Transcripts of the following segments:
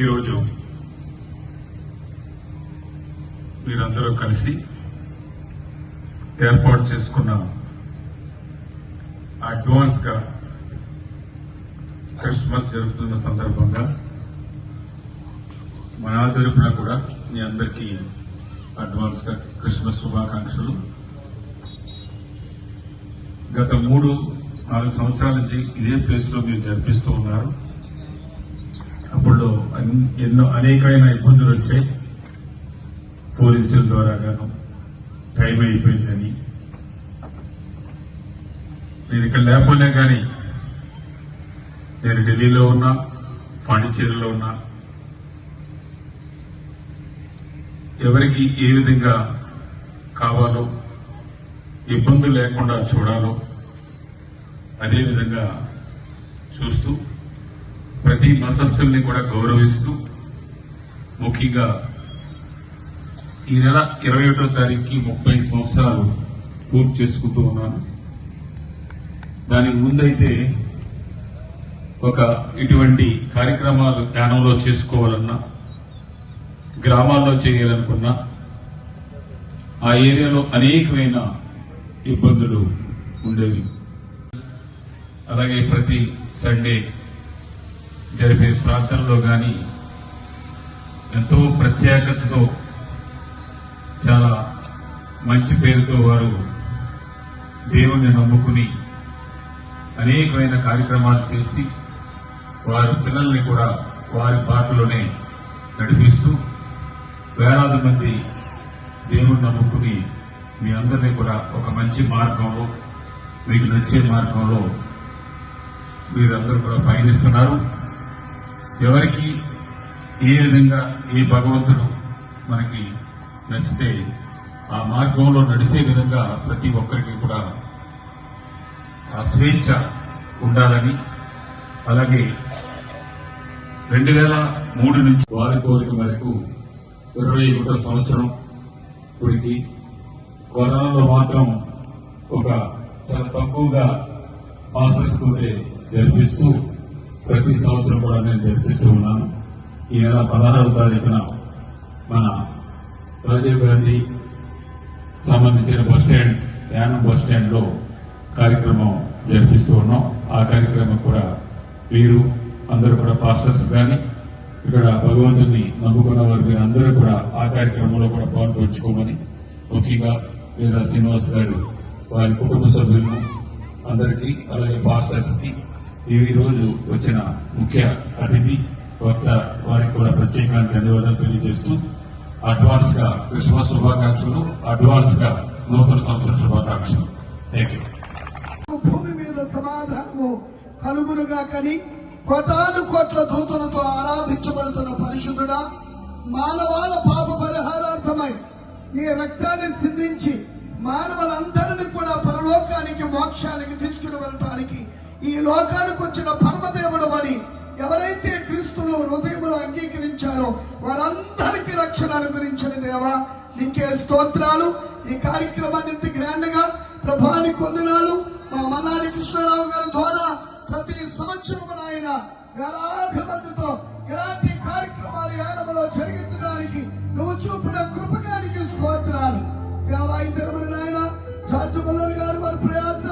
ఈరోజు మీరందరూ కలిసి ఏర్పాటు చేసుకున్న అడ్వాన్స్గా క్రిస్మస్ జరుపుతున్న సందర్భంగా మన తరపున కూడా మీ అందరికీ అడ్వాన్స్గా క్రిస్మస్ శుభాకాంక్షలు. గత మూడు నాలుగు సంవత్సరాల నుంచి ఇదే ప్లేస్లో మీరు జరిపిస్తూ ఉన్నారు. అప్పుడు ఎన్నో అనేకమైన ఇబ్బందులు వచ్చాయి. పోలీసుల ద్వారా గాను టైం అయిపోయిందని. నేను ఇక్కడ లేకపోయినా కానీ నేను ఢిల్లీలో ఉన్నా పాండిచ్చేరిలో ఉన్నా ఎవరికి ఏ విధంగా కావాలో ఇబ్బందులు లేకుండా చూడాలో అదే విధంగా చూస్తూ ప్రతి మతస్థుల్ని కూడా గౌరవిస్తూ ముఖ్యంగా ఈ నెల ఇరవై ఒకటో తారీఖుకి ముప్పై సంవత్సరాలు పూర్తి చేసుకుంటూ ఉన్నాను. దానికి ముందైతే ఒక ఇటువంటి కార్యక్రమాలు ధ్యానంలో చేసుకోవాలన్నా గ్రామాల్లో చేయాలనుకున్నా ఆ ఏరియాలో అనేకమైన ఇబ్బందులు ఉండేవి. అలాగే ప్రతి సండే జరిపే ప్రార్థనలో కానీ ఎంతో ప్రత్యేకతతో చాలా మంచి పేరుతో వారు దేవుణ్ణి నమ్ముకుని అనేకమైన కార్యక్రమాలు చేసి వారి పిల్లల్ని కూడా వారి బాటలోనే నడిపిస్తూ వేలాది మంది దేవుణ్ణి నమ్ముకుని మీ అందరినీ కూడా ఒక మంచి మార్గంలో మీకు నచ్చే మార్గంలో మీరందరూ కూడా పయనిస్తున్నారు. ఎవరికి ఏ విధంగా ఏ భగవంతుడు మనకి నచ్చితే ఆ మార్గంలో నడిచే విధంగా ప్రతి ఒక్కరికి కూడా ఆ స్వేచ్ఛ ఉండాలని. అలాగే రెండు వేల మూడు నుంచి వారి కోరిక మేరకు ఇరవై ఒకటో సంవత్సరం ఇప్పటికి కరోనాలో మాత్రం ఒక చాలా తక్కువగా ఆశ్రయిస్తుంటే జరిపిస్తూ ప్రతి సంవత్సరం కూడా నేను జరిపిస్తూ ఉన్నాను ఈ నెల పదహారవ తారీఖున మన రాజీవ్ గాంధీ సంబంధించిన బస్ స్టాండ్ యానం బస్ స్టాండ్లో కార్యక్రమం జరిపిస్తూ ఉన్నాం. ఆ కార్యక్రమం కూడా మీరు అందరూ కూడా ఫాస్టర్స్ కానీ ఇక్కడ భగవంతుని నమ్ముకున్న వారు మీరు అందరూ కూడా ఆ కార్యక్రమంలో కూడా పాల్పంచుకోమని ముఖ్యంగా వీరా శ్రీనివాస్ గారు వారి కుటుంబ సభ్యులను అందరికీ అలాగే ఫాస్టర్స్కి కి ఈ రోజు వచ్చిన ముఖ్య అతిథి వక్త వారికి కూడా ప్రత్యేకంగా ధన్యవాదాలు తెలియజేస్తూ అడ్వాన్స్గా క్రిస్మస్ శుభాకాంక్షలు అడ్వాన్స్గా నూతన సంవత్సర శుభాకాంక్షలు. థ్యాంక్ యూ భూమి మీద సమాధానము కలుగునుగా కని కోటాను కోట్ల దూతలతో ఆరాధించబడుతున్న పరిశుద్ధుడా మానవాళ పాప పరిహారార్థమై నీ రక్తాన్ని సిందించి మానవ లోకానికి వచ్చిన పరమదేవుడు అని ఎవరైతే క్రీస్తును హృదయములు అంగీకరించారో వారందరికీ రక్షణ అనుగ్రహించిన దేవా. నీకే స్తోత్రాలు. ఈ కార్యక్రమాన్ని గ్రాండ్గా ప్రభాని కొందనాలు మా మల్లాడి కృష్ణారావు గారి ద్వారా ప్రతి సంవత్సరం ఆయన వేలాది మందితో ఇలాంటి కార్యక్రమాలు యానములో జరిగించడానికి నువ్వు చూపిన కృపగానికి స్తోత్రాలు. దేవాయి ఈ నాయన జార్జి మల్లర్ గారు వారి ప్రయాస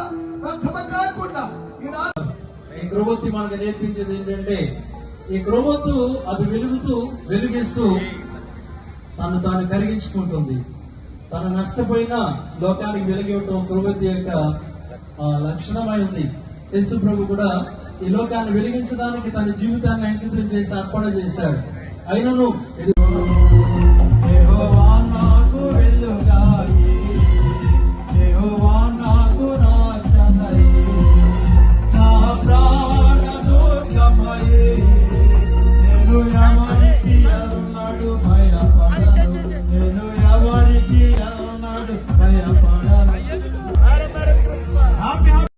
వ్యర్థమ కాకుండా ఈ రాత్రి ఈ క్రొవ్వొత్తి మనకు నేర్పించేది ఏంటంటే ఈ క్రొవ్వొత్తు అది వెలుగుతూ వెలిగిస్తూ తను తాను కరిగించుకుంటుంది. తను నష్టపోయిన లోకానికి వెలిగివ్వటం క్రొవ్వొత్తి యొక్క లక్షణమై ఉంది. యేసు ప్రభు కూడా ఈ లోకాన్ని వెలిగించడానికి తన జీవితాన్ని అంకితం చేసి అర్పణ చేశాడు. అయినను ఇది